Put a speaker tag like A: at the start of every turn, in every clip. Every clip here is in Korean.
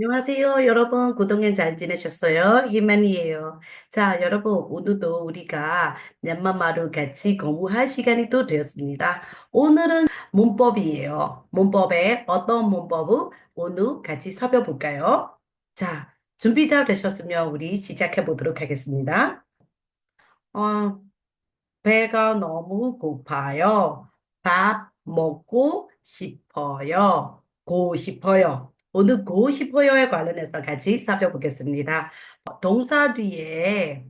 A: 안녕하세요, 여러분. 그동안 잘 지내셨어요? 이만희예요. 자, 여러분, 오늘도 우리가 냠마마루 같이 공부할 시간이 또 되었습니다. 오늘은 문법이에요. 문법에 어떤 문법을 오늘 같이 살펴볼까요? 자, 준비 잘 되셨으면 우리 시작해 보도록 하겠습니다. 어, 배가 너무 고파요. 밥 먹고 싶어요. 고 싶어요. 오늘 고 싶어요에 관련해서 같이 살펴보겠습니다. 동사 뒤에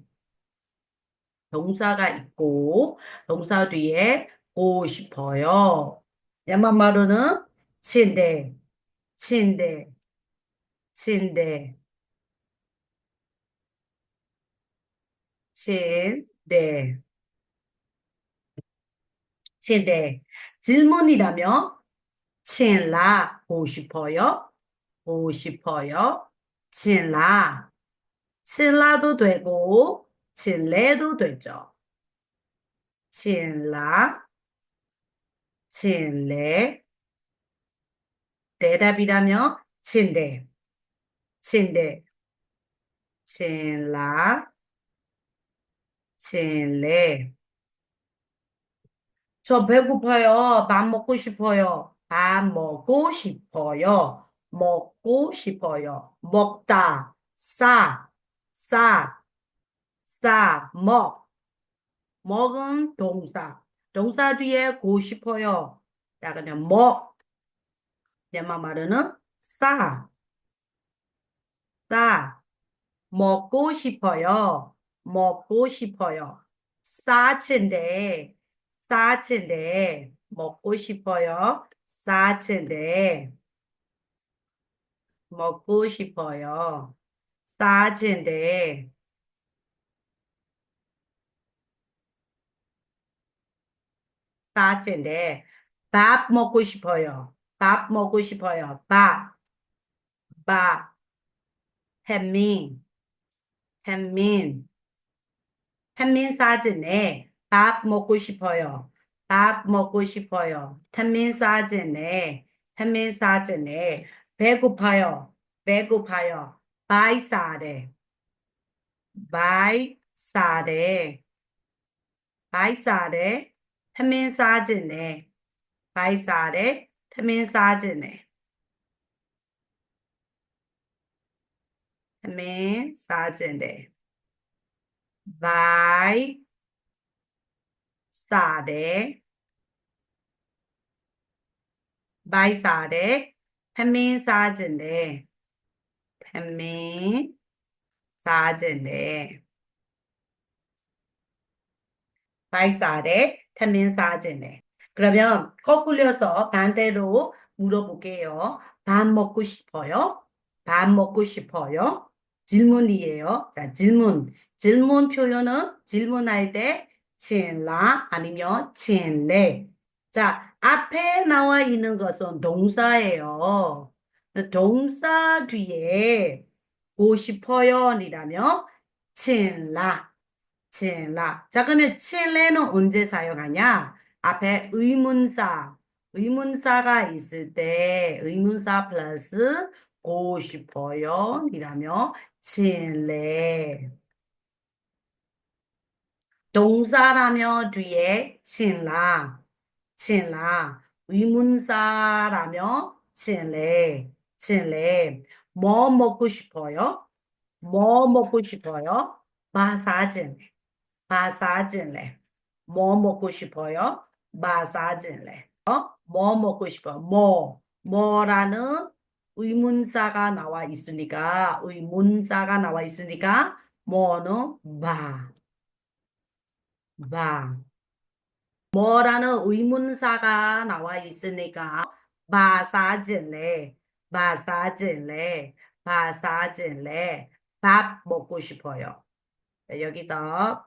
A: 동사가 있고 동사 뒤에 고 싶어요. 야만마루는 침대, 침대, 침대, 침대, 침대. 질문이라면 칠라 보고 싶어요? 보고 싶어요? 칠라. 칠라도 되고 칠레도 되죠. 칠라, 칠레. 대답이라면 침대, 침대, 칠라, 칠레. 저 배고파요. 밥 먹고 싶어요. 밥 먹고 싶어요. 먹고 싶어요. 먹다. 싸, 싸, 싸, 먹. 먹은 동사. 동사 뒤에 고 싶어요. 자, 그냥 먹. 내말 말은 싸, 싸. 먹고 싶어요. 먹고 싶어요. 싸친데, 싸친데, 먹고 싶어요. 싸친데, 먹고 싶어요. 싸친데, 싸친데, 밥 먹고 싶어요. 밥 먹고 싶어요. 밥, 밥, 햇민, 햇민, 햇민 사진에 밥 먹고 싶어요. 밥 먹고 싶어요. 햇민 사진에, 햇민 사진에 배고파요. 배고파요. 바이사레, 바이사레, 바이사레, 햇민 사진에, 바이사레, 햇민 사진에. 햇민 사진에. vai stare vai stare 태민 사 진에 태민 사진에 vai stare 태민 사진에 그러면 거꾸려서 반대로 물어볼게요. 밥 먹고 싶어요? 밥 먹고 싶어요? 질문이에요. 자, 질문. 질문 표현은 질문할 때 칠라 아니면 칠레. 자, 앞에 나와 있는 것은 동사예요. 동사 뒤에 고 싶어요이라면 칠라, 칠라. 자, 그러면 칠레는 언제 사용하냐? 앞에 의문사, 의문사가 있을 때 의문사 플러스 고 싶어요이라면 칠레. 동사라며 뒤에 칠라, 칠라. 의문사라며 칠레, 칠레. 뭐 먹고 싶어요? 뭐 먹고 싶어요? 마사진레, 마사진레. 뭐 먹고 싶어요? 마사진레. 어? 뭐 먹고 싶어요? 뭐, 뭐라는 의문사가 나와 있으니까, 의문사가 나와 있으니까, 뭐는 마. 바. 뭐라는 의문사가 나와 있으니까 바사질래, 바사질래, 바사질래, 밥 먹고 싶어요. 여기서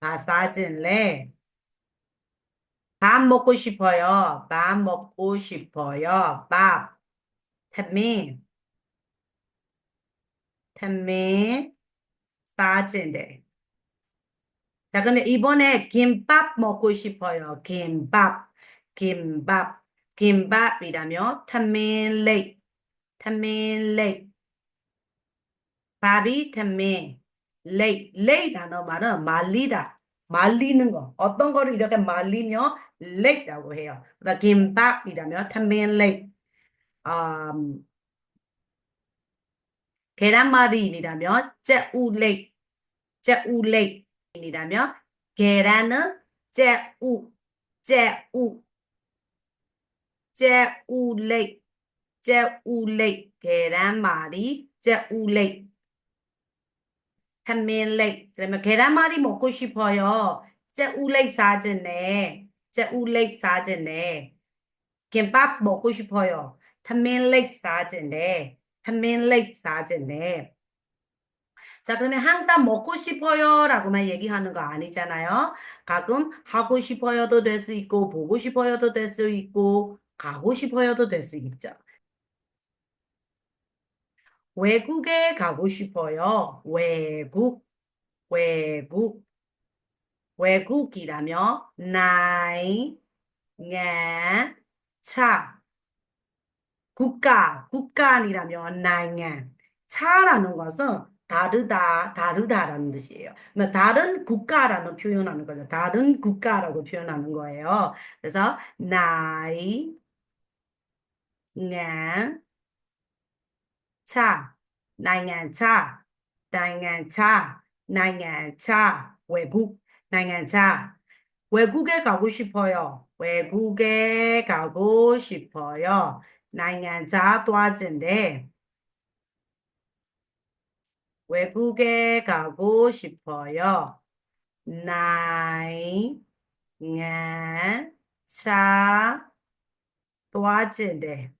A: 바사질래. 밥 먹고 싶어요. 밥 먹고 싶어요. 밥. 태민. 태민 사진데. 자, 근데 이번에 김밥 먹고 싶어요. 김밥. 김밥, 김밥이라며 타민레이, 타민레이. 밥이 타민, 레이, 레이 단어 말은 말리다, 말리는 거. 어떤 거를 이렇게 말리며 레이라고 해요. 그러니까 김밥이라며 타민레이. 음, 계란말이이라면 짜우레이, 짜우레이이라면 계란은 짜우, 짜우, 짜우레이, 짜우레이, 계란말이, 짜우레이. 타민레이. 그러면 계란말이 먹고 싶어요. 짜우레이 사전에, 짜우레이 사전에. 김밥 먹고 싶어요. 타민레이 사전에, 타민레이 사전에. 자, 그러면 항상 먹고 싶어요 라고만 얘기하는 거 아니잖아요. 가끔 하고 싶어요도 될 수 있고, 보고 싶어요도 될 수 있고, 가고 싶어요도 될 수 있죠. 외국에 가고 싶어요. 외국, 외국. 외국이라면 나이, 냐, 차. 국가, 국가 아니라면 나이냐. 차라는 것은 다르다, 다르다라는 뜻이에요. 그러니까 다른 국가라는 표현하는 거죠. 다른 국가라고 표현하는 거예요. 그래서 나이, 냐, 차, 나이냐 차, 나이냐 차, 나이냐 차, 외국, 나이냐 차. 외국에 가고 싶어요. 외국에 가고 싶어요. 차 도와준대. 외국에 가고 싶어요. 나이, 냐, 차, 도와준대.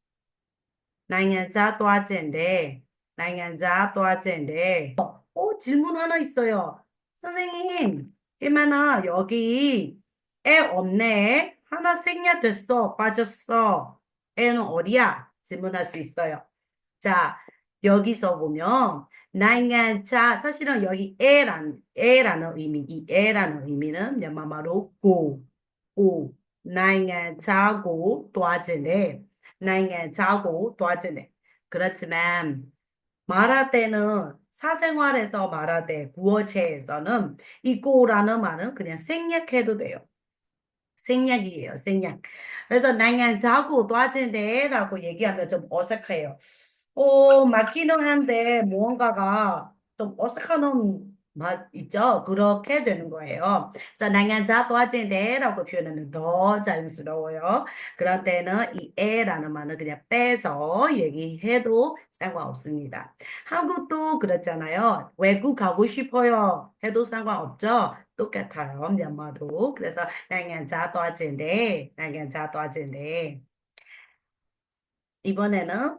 A: 나이냐 도와준대. 나이냐 도와준대. 어, 질문 하나 있어요. 선생님, 이만아, 여기 애 없네. 하나 생략됐어. 빠졌어. 애는 어디야? 질문할 수 있어요. 자, 여기서 보면 나이간자 사실은 여기 애란 애라는 의미 이 애라는 의미는 야마마로 고, 고 나이간자고 도와주네 나이간자고 도와주네 그렇지만 말할 때는 사생활에서 말할 때 구어체에서는 이 고라는 말은 그냥 생략해도 돼요. 생략이에요, 생략. 그래서 나이간자고 도와주네라고 얘기하면 좀 어색해요. 어, 맞기는 한데 무언가가 좀 어색한 맛 있죠? 그렇게 되는 거예요. 그래서 나간자 도와진대 라고 표현하면 더 자연스러워요. 그럴 때는 이 에라는 말은 그냥 빼서 얘기해도 상관없습니다. 한국도 그렇잖아요. 외국 가고 싶어요. 해도 상관없죠? 똑같아요. 면모도. 그래서 낭양자 떠진데, 낭양자 떠진데. 이번에는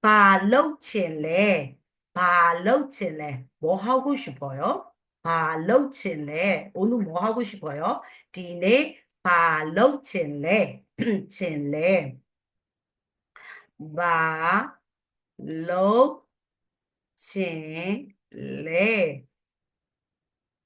A: 발로친래, 발로친래. 뭐 하고 싶어요? 발로친래. 오늘 뭐 하고 싶어요? 디네 발로친래, 친래. 발로친래.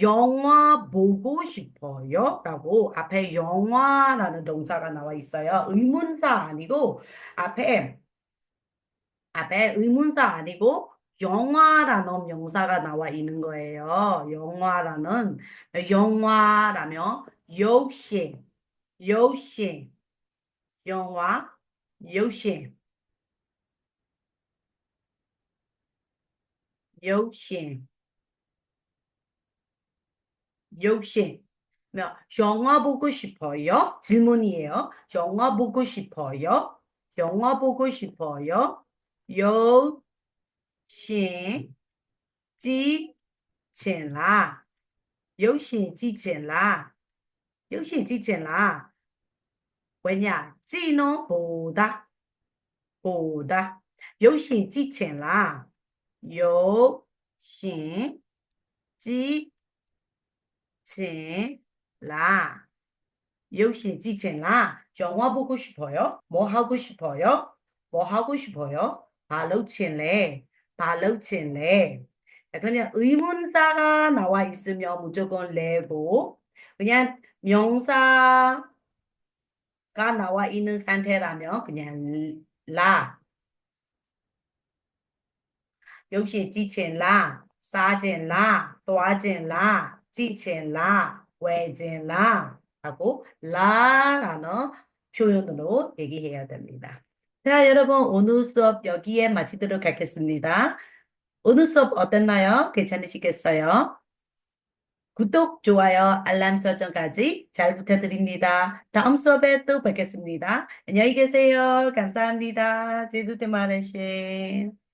A: 영화 보고 싶어요? 라고 앞에 영화라는 동사가 나와 있어요. 의문사 아니고 앞에 앞에 의문사 아니고 영화라는 명사가 나와 있는 거예요. 영화라는 영화라며 역시 역시 영화 역시 역시 역시 뭐, 영화 보고 싶어요? 질문이에요. 영화 보고 싶어요? 영화 보고 싶어요? 역시 지체라 역시 지체라 역시 지체라 왜냐? 지는 보다 보다 역시 지체라 역시 지 请 라. 역시 지친 라. 영화 보고 싶어요? 뭐 하고 싶어요? 뭐 하고 싶어요? 발로 친래. 발로 친래. 그냥 의문사가 나와 있으면 무조건 레고 그냥 명사가 나와 있는 상태라면 그냥 라 역시 지친 라, 사진 라, 도와진 라 지첸라, 외젠라 하고 라라는 표현으로 얘기해야 됩니다. 자, 여러분 오늘 수업 여기에 마치도록 하겠습니다. 오늘 수업 어땠나요? 괜찮으시겠어요? 구독, 좋아요, 알람 설정까지 잘 부탁드립니다. 다음 수업에 또 뵙겠습니다. 안녕히 계세요. 감사합니다. 제주대 마르신.